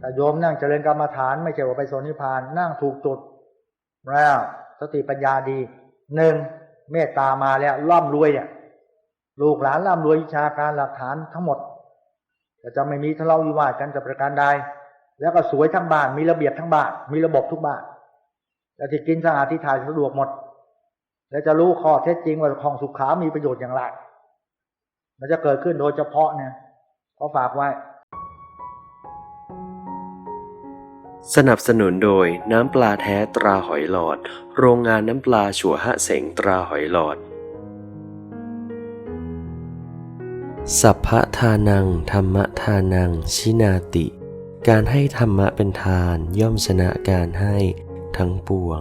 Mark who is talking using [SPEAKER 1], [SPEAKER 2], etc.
[SPEAKER 1] แต่โยมนั่งเจริญกรรมฐานไม่ใช่ว่าไปโซนิพาน นั่งถูกจุดแล้วสติปัญญาดีหนึ่งเมตตามาแล้วร่ำรวยเนี่ยลูกหลานร่ำรวยวิชาการหลักฐานทั้งหมดแต่จะไม่มีทะเลาะวิวาทกันจะประการใดแล้วก็สวยทั้งบ้านมีระเบียบทั้งบ้านมีระบบทุกบ้านแล้วที่กินสะอาดที่ถ่ายสะดวกหมด แล้วจะรู้ข้อเท็จจริงว่าของสุขามีประโยชน์อย่างไร มันจะเกิดขึ้นโดยเฉพาะเนี่ยขอฝากไว้
[SPEAKER 2] สนับสนุนโดยน้ำปลาแท้ตราหอยหลอด โรงงานน้ำปลาฉัวฮะเสงตราหอยหลอด สัพพะทานัง ธรรมทานัง ชินาติ การให้ธรรมะเป็นทานย่อมชนะการให้ทั้งปวง